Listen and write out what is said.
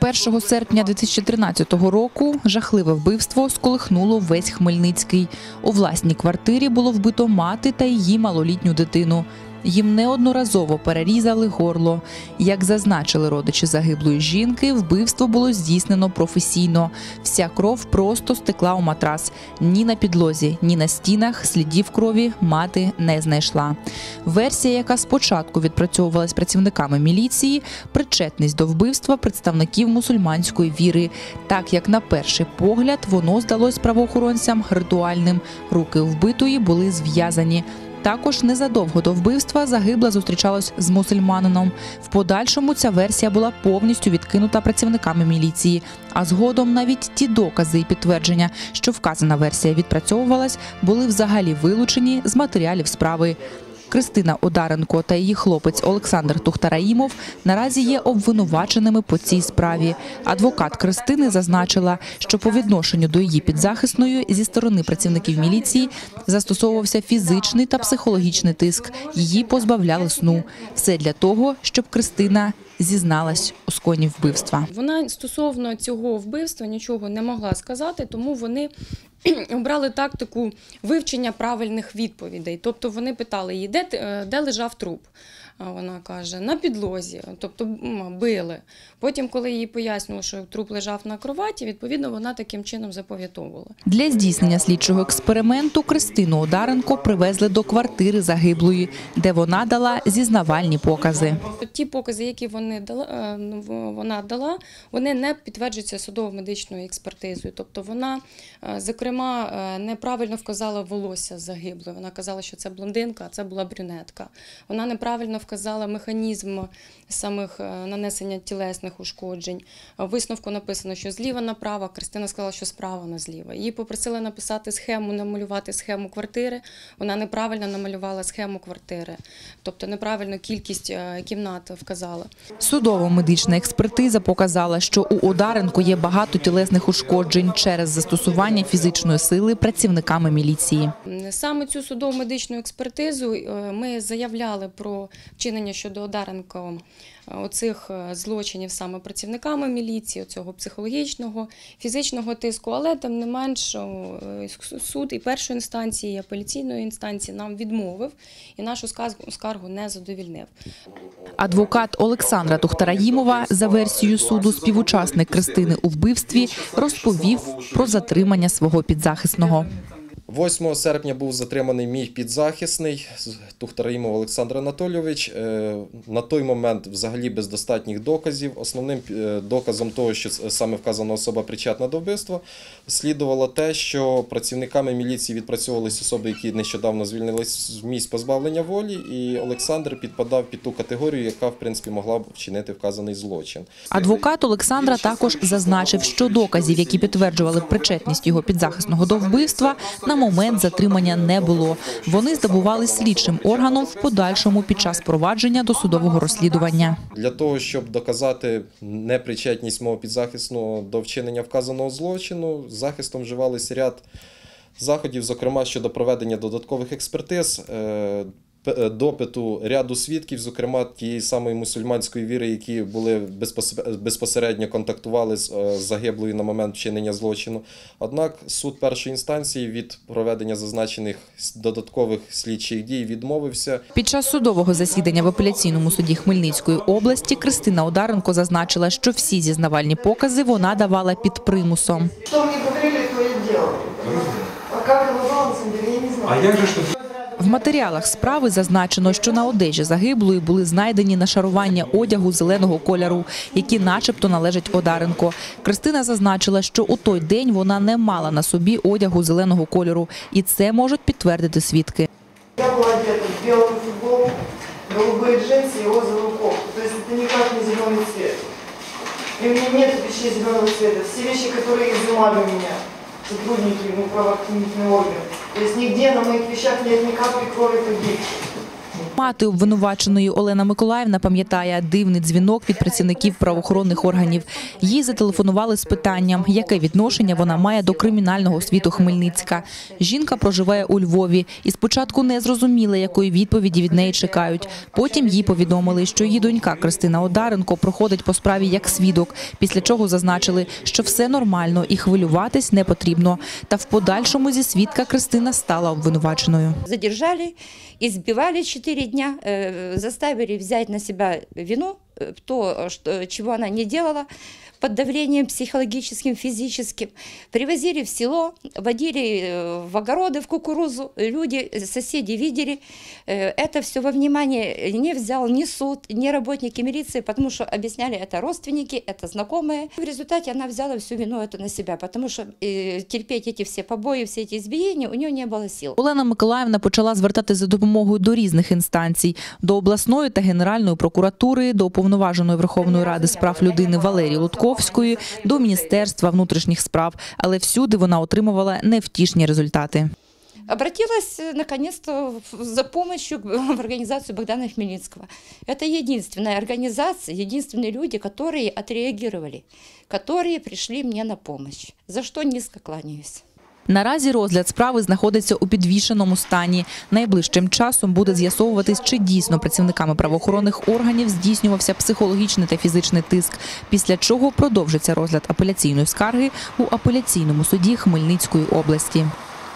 1 серпня 2013 року жахливе вбивство сколихнуло весь Хмельницький. У власній квартирі було вбито мати та її малолітню дитину. Їм неодноразово перерізали горло. Як зазначили родичі загиблої жінки, вбивство було здійснено професійно. Вся кров просто стекла у матрас. Ні на підлозі, ні на стінах слідів крові мати не знайшла. Версія, яка спочатку відпрацьовувалась працівниками міліції, причетність до вбивства представників мусульманської віри, так як на перший погляд воно здалось правоохоронцям ритуальним. Руки вбитої були зв'язані. Також незадовго до вбивства загибла зустрічалась з мусульманином. В подальшому ця версія була повністю відкинута працівниками міліції. А згодом навіть ті докази і підтвердження, що вказана версія відпрацьовувалась, були взагалі вилучені з матеріалів справи. Кристина Одаренко та її хлопець Олександр Тухтараїмов наразі є обвинуваченими по цій справі. Адвокат Кристини зазначила, що по відношенню до її підзахисної зі сторони працівників міліції застосовувався фізичний та психологічний тиск. Її позбавляли сну. Все для того, щоб Кристина зізналась у сконі вбивства. Вона стосовно цього вбивства нічого не могла сказати, тому вони обрали тактику вивчення правильних відповідей. Тобто вони питали її, де, е, де лежав труп. Вона каже, на підлозі, тобто били. Потім, коли їй пояснили, що труп лежав на кроваті, відповідно, вона таким чином запам'ятовувала. Для здійснення слідчого експерименту Кристину Одаренко привезли до квартири загиблої, де вона дала зізнавальні покази. Ті покази, які вони дала, е, ну, вона дала, вони не підтверджуються судово-медичною експертизою. Тобто вона, е, зокрема, е, неправильно вказала волосся загиблої. Вона казала, що це блондинка, а це була брюнетка. Вона неправильно вказала механізм самих е, нанесення тілесних ушкоджень. В висновку написано, що зліва направо, Кристина сказала, що справа на зліва. Її попросили написати схему, намалювати схему квартири. Вона неправильно намалювала схему квартири, тобто неправильно кількість е, кімнат вказала. Судово-медична експертиза показала, що у Одаренко є багато тілесних ушкоджень через застосування фізичної сили працівниками міліції. Саме цю судово-медичну експертизу е, ми заявляли про вчинення щодо Одаренко оцих е, злочинів саме працівниками міліції, цього психологічного, фізичного тиску, але тим не менш е, суд і першої інстанції, і апеляційної інстанції нам відмовив і нашу скаргу не задовільнив. Адвокат Олександра Тухтараїмова за версією суду співучасник Кристини у вбивстві розповів про затримання свого підзахисного. 8 серпня був затриманий мій підзахисний Тухтараїмов Олександр Анатолійович. Е, На той момент взагалі без достатніх доказів. Основним е, доказом того, що саме вказана особа причетна до вбивства, слідувало те, що працівниками міліції відпрацьовувалися особи, які нещодавно звільнились з місць позбавлення волі, і Олександр підпадав під ту категорію, яка в принципі могла б вчинити вказаний злочин. Адвокат Олександра також зазначив, що доказів, які підтверджували причетність його підзахисного до вбивства, на момент затримання не було. Вони здобували слідчим органом в подальшому під час провадження досудового розслідування. Для того, щоб доказати непричетність мого підзахисного до вчинення вказаного злочину, захистом вживалися ряд заходів, зокрема щодо проведення додаткових експертиз, е, допиту ряду свідків, зокрема тієї самої мусульманської віри, які були безпос- безпосередньо контактували з е, загиблою на момент вчинення злочину. Однак суд першої інстанції від проведення зазначених додаткових слідчих дій відмовився. Під час судового засідання в апеляційному суді Хмельницької області Кристина Одаренко зазначила, що всі зізнавальні покази вона давала під примусом. Что мне говорили, то я делала. А як же тут В матеріалах справи зазначено, що на одежі загиблої були знайдені нашарування одягу зеленого кольору, які начебто належать Одаренко. Кристина зазначила, що у той день вона не мала на собі одягу зеленого кольору, і це можуть підтвердити свідки. Я была одета в белую футболку, голубые джинсы и розовую кофту. То есть это никак не зеленый цвет. И у меня нет вещей зеленого цвета. Все вещи, которые изымали у меня, сотрудники ну, правоохранительных органов. То есть нигде на моих вещах нет ни капли крови погибших. Мати обвинуваченої Олена Миколаївна пам'ятає дивний дзвінок від працівників правоохоронних органів. Їй зателефонували з питанням, яке відношення вона має до кримінального світу Хмельницька. Жінка проживає у Львові і спочатку не зрозуміла, якої відповіді від неї чекають. Потім їй повідомили, що її донька Кристина Одаренко проходить по справі як свідок, після чого зазначили, що все нормально і хвилюватись не потрібно. Та в подальшому зі свідка Кристина стала обвинуваченою. задержали, избивали 4 дня, э, заставили взять на себя вину, э, то, что, чего она не делала, под давлением психологическим, физическим. Привозили в село, водили э, в огороды, в кукурузу. Люди, э, соседи видели. Э, Это все во внимание не взял ни суд, ни работники милиции, потому что объясняли, это родственники, это знакомые. В результате она взяла всю вину эту на себя, потому что э, терпеть эти все побои, все эти избиения у нее не было сил. Олена Миколаївна почала звертатися за допомогою до різних інстанцій: до обласної та генеральної прокуратури, до уповноваженої Верховної Ради з прав людини Валерії Лутковської, до Міністерства внутрішніх справ. Але всюди вона отримувала невтішні результати. Обратилась э, наконец-то в- за помощью в организацию Богдана Хмельницкого. Это единственная организация, единственные люди, которые отреагировали, которые пришли мне на помощь, за что низко кланяюсь. Наразі розгляд справи знаходиться у підвішеному стані. Найближчим часом буде з'ясовуватись, чи дійсно працівниками правоохоронних органів здійснювався психологічний та фізичний тиск. Після чого продовжиться розгляд апеляційної скарги у апеляційному суді Хмельницької області.